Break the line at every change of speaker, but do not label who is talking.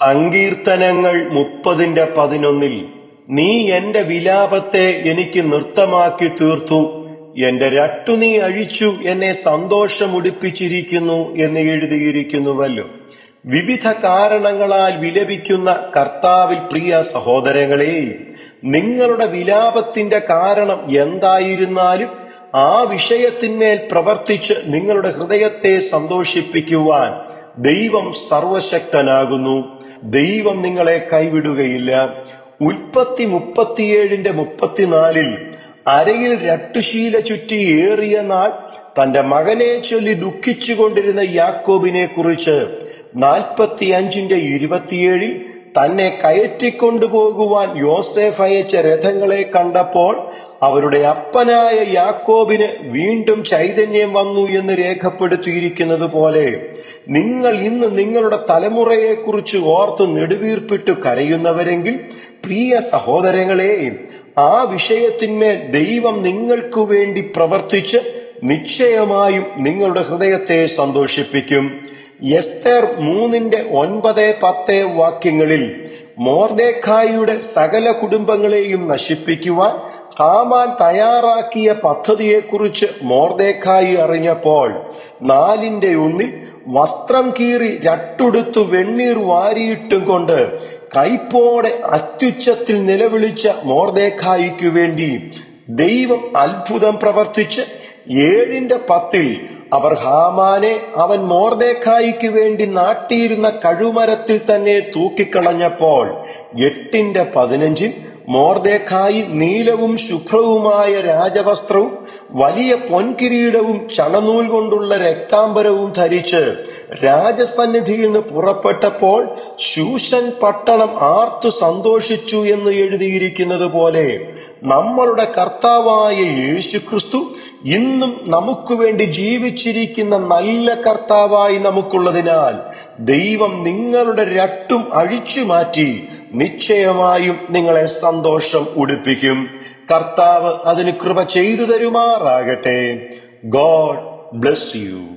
സങ്കീർത്തനങ്ങൾ മുപ്പതിന്റെ പതിനൊന്നിൽ നീ എന്റെ വിലാപത്തെ എനിക്ക് നൃത്തമാക്കി തീർത്തു. എന്റെ രട്ടു നീ അഴിച്ചു എന്നെ സന്തോഷമുടിപ്പിച്ചിരിക്കുന്നു എന്ന് എഴുതിയിരിക്കുന്നുവല്ലോ. വിവിധ കാരണങ്ങളാൽ വിലപിക്കുന്ന കർത്താവിൽ പ്രിയ സഹോദരങ്ങളെ നിങ്ങളുടെ വിലാപത്തിന്റെ കാരണം എന്തായിരുന്നാലും ആ വിഷയത്തിന്മേൽ പ്രവർത്തിച്ച് നിങ്ങളുടെ ഹൃദയത്തെ സന്തോഷിപ്പിക്കുവാൻ ദൈവം സർവശക്തനാകുന്നു. ദൈവം നിങ്ങളെ കൈവിടുകയില്ല. ഉൽപ്പത്തി മുപ്പത്തിയേഴിന്റെ മുപ്പത്തിനാലിൽ അരയിൽ രട്ടുശീല ചുറ്റി ഏറിയ നാൾ തന്റെ മകനെ ചൊല്ലി ദുഃഖിച്ചുകൊണ്ടിരുന്ന യാക്കോബിനെ കുറിച്ച് നാൽപ്പത്തി അഞ്ചിന്റെ ഇരുപത്തിയേഴിൽ തന്നെ കയറ്റിക്കൊണ്ടുപോകുവാൻ യോസേഫ് അയച്ച രഥങ്ങളെ കണ്ടപ്പോൾ അവരുടെ അപ്പനായ യാക്കോബിന് വീണ്ടും ചൈതന്യം വന്നു എന്ന് രേഖപ്പെടുത്തിയിരിക്കുന്നത് പോലെ നിങ്ങൾ ഇന്ന് നിങ്ങളുടെ തലമുറയെക്കുറിച്ച് ഓർത്ത് നെടുവീർപ്പിട്ട് കരയുന്നവരെങ്കിൽ പ്രിയ സഹോദരങ്ങളെ ആ വിഷയത്തിന്മേൽ ദൈവം നിങ്ങൾക്കു വേണ്ടി പ്രവർത്തിച്ച് നിശ്ചയമായും നിങ്ങളുടെ ഹൃദയത്തെ സന്തോഷിപ്പിക്കും. എസ്തർ മൂന്നിന്റെ ഒൻപത് പത്ത് വാക്യങ്ങളിൽ മോർദേഖായിയുടെ സകല കുടുംബങ്ങളെയും നശിപ്പിക്കുവാൻ ഹാമാൻ തയ്യാറാക്കിയ പദ്ധതിയെക്കുറിച്ച് മോർദേഖായി അറിഞ്ഞപ്പോൾ നാലിന്റെ ഒന്നിൽ വസ്ത്രം കീറി രട്ടുടുത്തു വെണ്ണീർ വാരിയിട്ടും കൊണ്ട് കൈപ്പോടെ അത്യുച്ചത്തിൽ നിലവിളിച്ച മോർദേഖായിക്കു വേണ്ടി ദൈവം അത്ഭുതം പ്രവർത്തിച്ച് ഏഴിന്റെ പത്തിൽ അവർ ഹാമാനെ അവൻ മോർദേഖായിക്ക് വേണ്ടി നാട്ടിയിരുന്ന കഴുമരത്തിൽ തന്നെ തൂക്കിക്കളഞ്ഞപ്പോൾ എട്ടിന്റെ പതിനഞ്ചിൽ മോർദേഖായി നീലവും ശുഭ്രവുമായ രാജവസ്ത്രവും വലിയ പൊൻകിരീടവും ചണനൂൽ കൊണ്ടുള്ള രക്താംബരവും ധരിച്ച് രാജസന്നിധിയിൽ നിന്ന് പുറപ്പെട്ടപ്പോൾ ശൂഷൻ പട്ടണം ആർത്തു സന്തോഷിച്ചു എന്ന് എഴുതിയിരിക്കുന്നത് പോലെ നമ്മളുടെ കർത്താവായ യേശുക്രിസ്തു ഇന്നും നമുക്ക് വേണ്ടി ജീവിച്ചിരിക്കുന്ന നല്ല കർത്താവായി നമുക്കുള്ളതിനാൽ ദൈവം നിങ്ങളുടെ രട്ടും അഴിച്ചു മാറ്റി നിശ്ചയമായും നിങ്ങളെ സന്തോഷം ഉടുപ്പിക്കും. കർത്താവ് അതിന് കൃപ ചെയ്തു തരുമാറാകട്ടെ. God bless you.